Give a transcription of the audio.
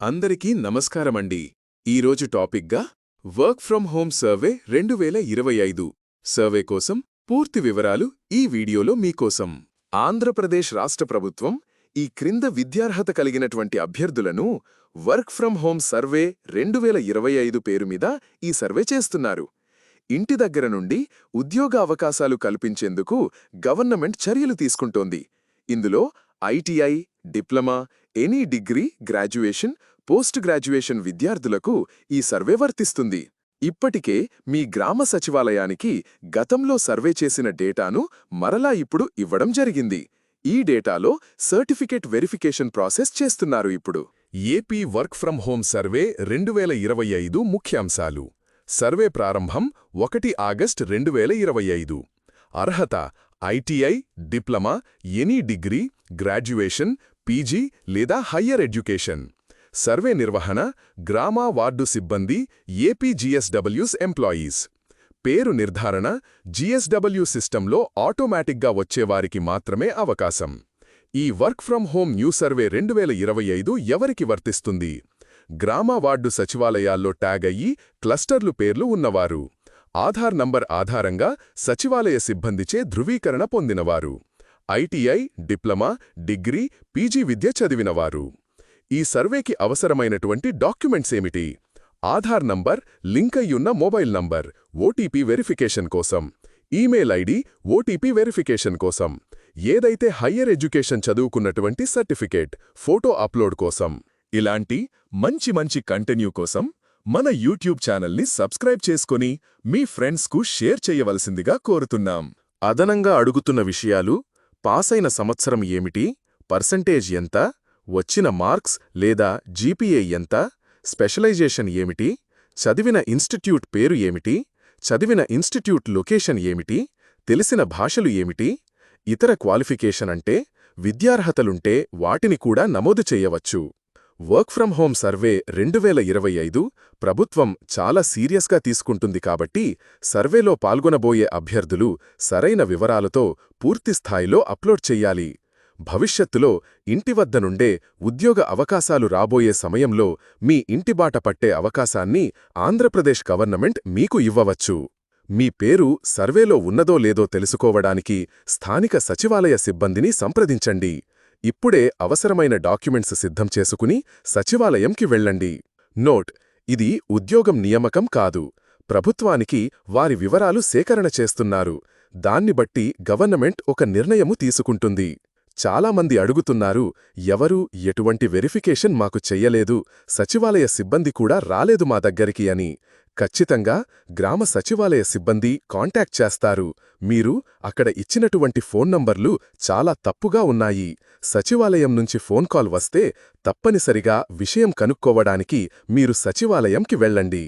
అందరికీ నమస్కారమండి. ఈరోజు టాపిక్గా వర్క్ ఫ్రం హోమ్ సర్వే రెండు వేల ఇరవై ఐదు. సర్వే కోసం పూర్తి వివరాలు ఈ వీడియోలో మీకోసం. ఆంధ్రప్రదేశ్ రాష్ట్ర ప్రభుత్వం ఈ క్రింద విద్యార్హత కలిగినటువంటి అభ్యర్థులను వర్క్ ఫ్రం హోమ్ సర్వే రెండు వేల ఇరవై ఐదు పేరు మీద ఈ సర్వే చేస్తున్నారు. ఇంటి దగ్గర నుండి ఉద్యోగ అవకాశాలు కల్పించేందుకు గవర్నమెంట్ చర్యలు తీసుకుంటోంది. ఇందులో ITI diploma any degree graduation post graduation విద్యార్థులకు ఈ సర్వే వర్తిస్తుంది. ఇప్పటికే మీ గ్రామ సచివాలయానికి గతంలో సర్వే చేసిన డేటాను మరలా ఇప్పుడు ఇవ్వడం జరిగింది. ఈ డేటాలో సర్టిఫికేట్ వెరిఫికేషన్ ప్రాసెస్ చేస్తున్నారు ఇప్పుడు. AP work from home survey రెండు వేల ఇరవై ఐదు ముఖ్యాంశాలు. సర్వే ప్రారంభం ఒకటి ఆగస్ట్ రెండు వేల ఇరవై ఐదు. అర్హత ITI diploma any degree graduation PG లేదా హయ్యర్ ఎడ్యుకేషన్. సర్వే నిర్వహణ గ్రామ వార్డు సిబ్బంది ఏపీజీఎస్డబ్ల్యూస్ ఎంప్లాయీస్. పేరు నిర్ధారణ జీఎస్డబ్ల్యూ సిస్టంలో ఆటోమేటిక్గా వచ్చేవారికి మాత్రమే అవకాశం. ఈ work from home new survey రెండు వేల ఇరవై ఐదు ఎవరికి వర్తిస్తుంది? గ్రామ వార్డు సచివాలయాల్లో ట్యాగ్ అయ్యి క్లస్టర్లు పేర్లు ఉన్నవారు. ఆధార్ నంబర్ ఆధారంగా సచివాలయ సిబ్బందిచే ధృవీకరణ పొందినవారు. ఐటీఐ డిప్లొమా డిగ్రీ పీజీ విద్య చదివినవారు. ఈ సర్వేకి అవసరమైనటువంటి డాక్యుమెంట్స్ ఏమిటి? ఆధార్ నంబర్ లింక్ అయ్యున్న మొబైల్ నంబర్ ఓటీపీ వెరిఫికేషన్ కోసం. ఈమెయిల్ ఐడి ఓటీపీ వెరిఫికేషన్ కోసం. ఏదైతే హయ్యర్ ఎడ్యుకేషన్ చదువుకున్నటువంటి సర్టిఫికేట్ ఫోటో అప్లోడ్ కోసం. ఇలాంటి మంచి మంచి కంటెన్యూ కోసం మన యూట్యూబ్ ఛానల్ని సబ్స్క్రైబ్ చేసుకొని మీ ఫ్రెండ్స్కు షేర్ చేయవలసిందిగా కోరుతున్నాం. అదనంగా అడుగుతున్న విషయాలు పాసైన సంవత్సరం ఏమిటి? పర్సంటేజ్ ఎంత? వచ్చిన మార్క్స్ లేదా జీపీఏ ఎంత? స్పెషలైజేషన్ ఏమిటి? చదివిన ఇన్స్టిట్యూట్ పేరు ఏమిటి? చదివిన ఇన్స్టిట్యూట్ లొకేషన్ ఏమిటి? తెలిసిన భాషలు ఏమిటి? ఇతర క్వాలిఫికేషన్ అంటే విద్యార్హతలుంటే వాటిని కూడా నమోదు చేయవచ్చు. వర్క్ ఫ్రం హోమ్ సర్వే రెండు వేల ఇరవై ఐదు ప్రభుత్వం చాలా సీరియస్గా తీసుకుంటుంది కాబట్టి సర్వేలో పాల్గొనబోయే అభ్యర్థులు సరైన వివరాలతో పూర్తిస్థాయిలో అప్లోడ్ చెయ్యాలి భవిష్యత్తులో ఇంటి వద్ద నుండే ఉద్యోగ అవకాశాలు రాబోయే సమయంలో మీ ఇంటిబాట పట్టే అవకాశాన్ని ఆంధ్రప్రదేశ్ గవర్నమెంట్ మీకు ఇవ్వవచ్చు. మీ పేరు సర్వేలో ఉన్నదో లేదో తెలుసుకోవడానికి స్థానిక సచివాలయ సిబ్బందిని సంప్రదించండి. ఇప్పుడే అవసరమైన డాక్యుమెంట్స్ సిద్ధం చేసుకుని సచివాలయంకి వెళ్ళండి. నోట్ ఇది ఉద్యోగం నియామకం కాదు. ప్రభుత్వానికి వారి వివరాలు సేకరణ చేస్తున్నారు. దాన్ని బట్టి గవర్నమెంట్ ఒక నిర్ణయము తీసుకుంటుంది. చాలామంది అడుగుతున్నారు ఎవరూ ఎటువంటి వెరిఫికేషన్ మాకు చెయ్యలేదు సచివాలయ సిబ్బంది కూడా రాలేదు మా దగ్గరికి అని. ఖచ్చితంగా గ్రామ సచివాలయ సిబ్బంది కాంటాక్ట్ చేస్తారు. మీరు అక్కడ ఇచ్చినటువంటి ఫోన్ నంబర్లు చాలా తప్పుగా ఉన్నాయి. సచివాలయం నుంచి ఫోన్ కాల్ వస్తే తప్పనిసరిగా విషయం కనుక్కోవడానికి మీరు సచివాలయంకి వెళ్ళండి.